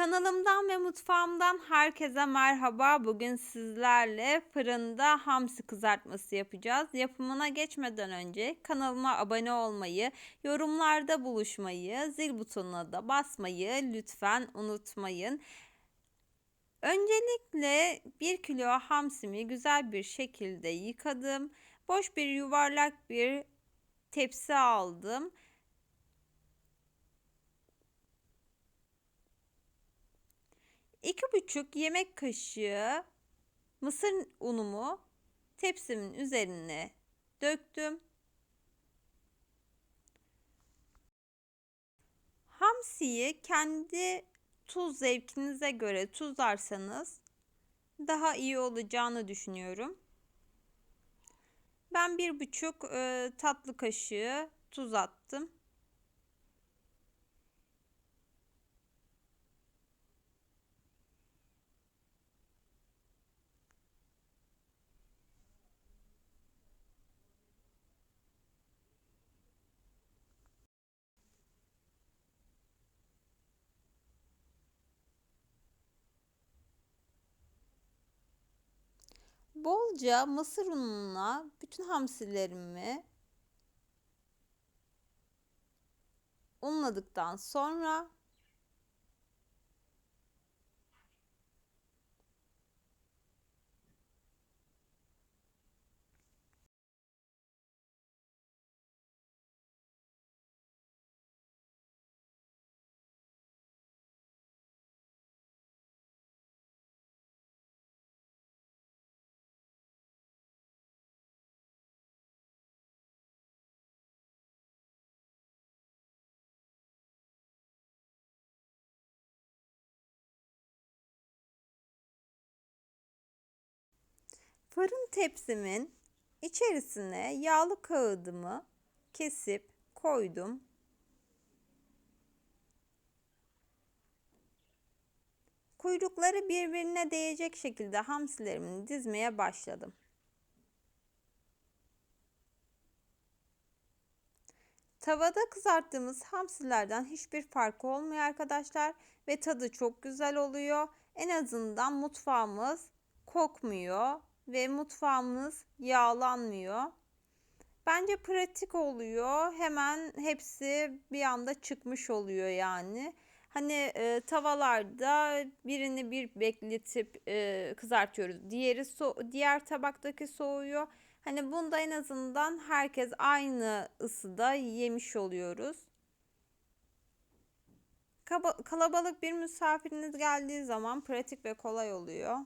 Kanalımdan ve mutfağımdan herkese merhaba. Bugün sizlerle fırında hamsi kızartması yapacağız. Yapımına geçmeden önce kanalıma abone olmayı, yorumlarda buluşmayı, zil butonuna da basmayı lütfen unutmayın. Öncelikle 1 kilo hamsimi güzel bir şekilde yıkadım. Boş bir yuvarlak bir tepsi aldım. İki buçuk yemek kaşığı mısır unumu tepsimin üzerine döktüm. Hamsiyi kendi tuz zevkinize göre tuzlarsanız daha iyi olacağını düşünüyorum. Ben bir buçuk e, tatlı kaşığı tuz attım. Bolca mısır ununa bütün hamsilerimi unladıktan sonra Fırın tepsimin içerisine yağlı kağıdımı kesip koydum. Kuyrukları birbirine değecek şekilde hamsilerimi dizmeye başladım. Tavada kızarttığımız hamsilerden hiçbir farkı olmuyor arkadaşlar ve tadı çok güzel oluyor. En azından mutfağımız kokmuyor ve mutfağımız yağlanmıyor. Bence pratik oluyor. Hemen hepsi bir anda çıkmış oluyor yani. Hani e, tavalarda birini bir bekletip e, kızartıyoruz. Diğeri so diğer tabaktaki soğuyor. Hani bunda en azından herkes aynı ısıda yemiş oluyoruz. Kaba kalabalık bir misafiriniz geldiği zaman pratik ve kolay oluyor.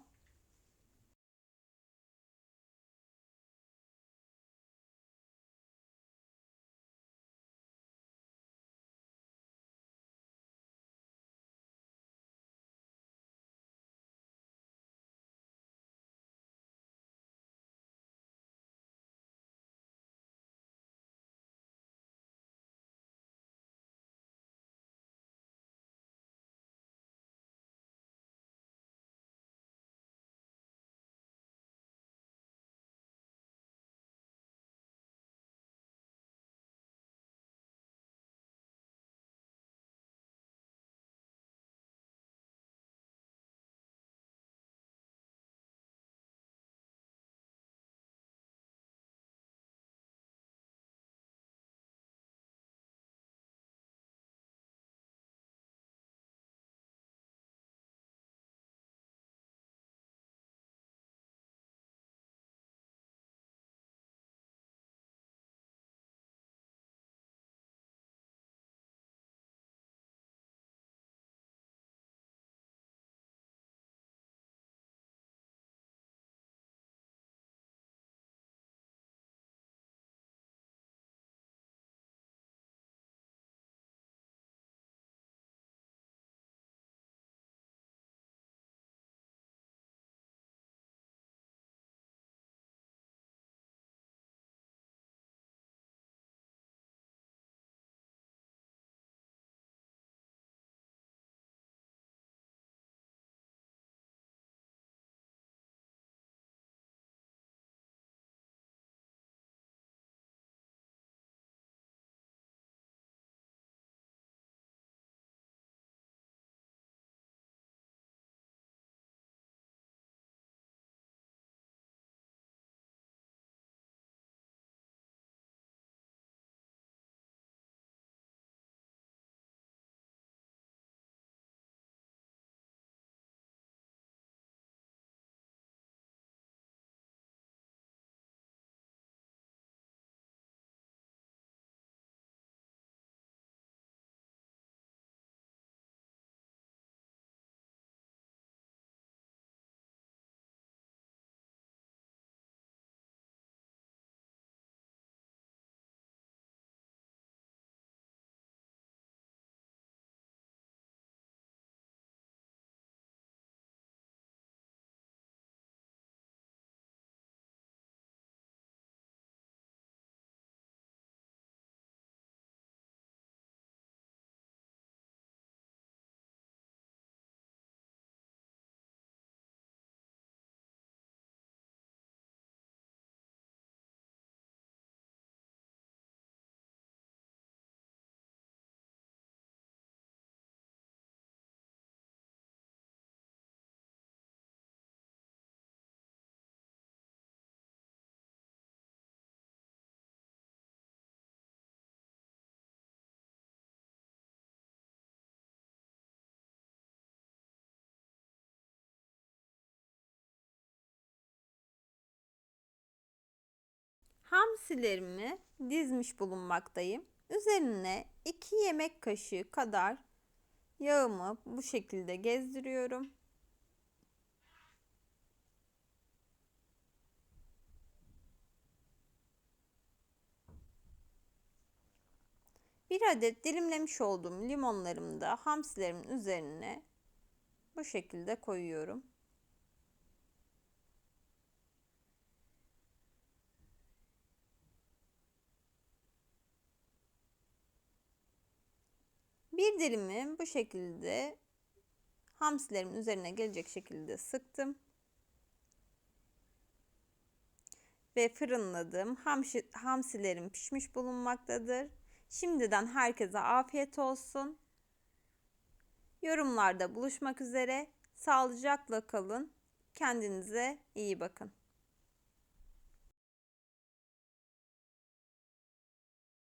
Hamsilerimi dizmiş bulunmaktayım. Üzerine 2 yemek kaşığı kadar yağımı bu şekilde gezdiriyorum. Bir adet dilimlemiş olduğum limonlarımı da hamsilerimin üzerine bu şekilde koyuyorum. Bir dilimi bu şekilde hamsilerimin üzerine gelecek şekilde sıktım. Ve fırınladım. Hamsi, hamsilerim pişmiş bulunmaktadır. Şimdiden herkese afiyet olsun. Yorumlarda buluşmak üzere. Sağlıcakla kalın. Kendinize iyi bakın.